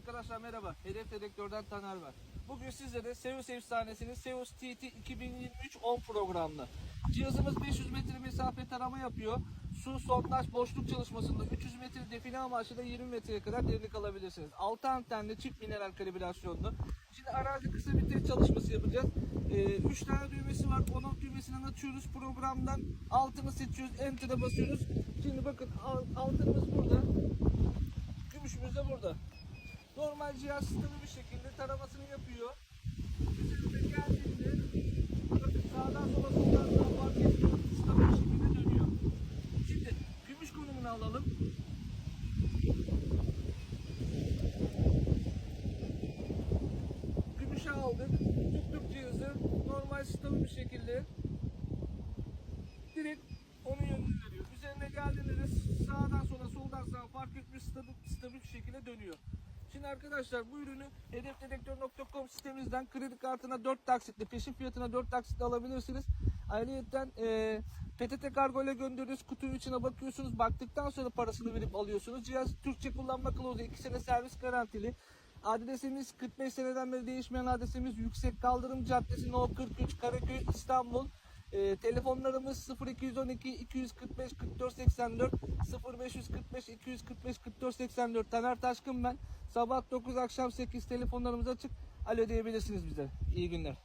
Arkadaşlar merhaba. Hedef Dedektör'den Taner ben. Bugün sizlere Seus efsanesinin Seus TT 2023 10 programlı. Cihazımız 500 metre mesafe tarama yapıyor. Su, sondaj, boşluk çalışmasında 300 metre define amaçlı da 20 metreye kadar derinlik alabilirsiniz. 6 antenli çift mineral kalibrasyonlu. Şimdi arazi kısa bir test çalışması yapacağız. 3 tane düğmesi var. Onun düğmesinden açıyoruz programdan. Altını seçiyoruz. Enter'a basıyoruz. Şimdi bakın al- altınımız burada. Gümüşümüz de burada. Normal cihaz sistemi bir şekilde taramasını yapıyor. Üzerine geldiğinde sağdan sola soldan sağa fark etmiyor. Stabil bir şekilde dönüyor. Şimdi gümüş konumunu alalım. Gümüşe aldık. Tuttuk cihazı. Normal stabil bir şekilde direkt onun yönünü veriyor. Üzerine geldiğinde de sağdan sola soldan sağa fark etmiş stabil, stabil bir şekilde dönüyor. Şimdi arkadaşlar bu ürünü hedefdedektör.com sitemizden kredi kartına 4 taksitle peşin fiyatına 4 taksitle alabilirsiniz. Ayrıca e, PTT kargo ile gönderiyoruz. Kutunun içine bakıyorsunuz. Baktıktan sonra parasını verip alıyorsunuz. Cihaz Türkçe kullanma kılavuzu 2 sene servis garantili. Adresimiz 45 seneden beri değişmeyen adresimiz Yüksek Kaldırım Caddesi No 43 Karaköy İstanbul. Ee, telefonlarımız 0212 245 44 84 0545 245 44 84 Taner Taşkın ben. Sabah 9 akşam 8 telefonlarımız açık. Alo diyebilirsiniz bize. İyi günler.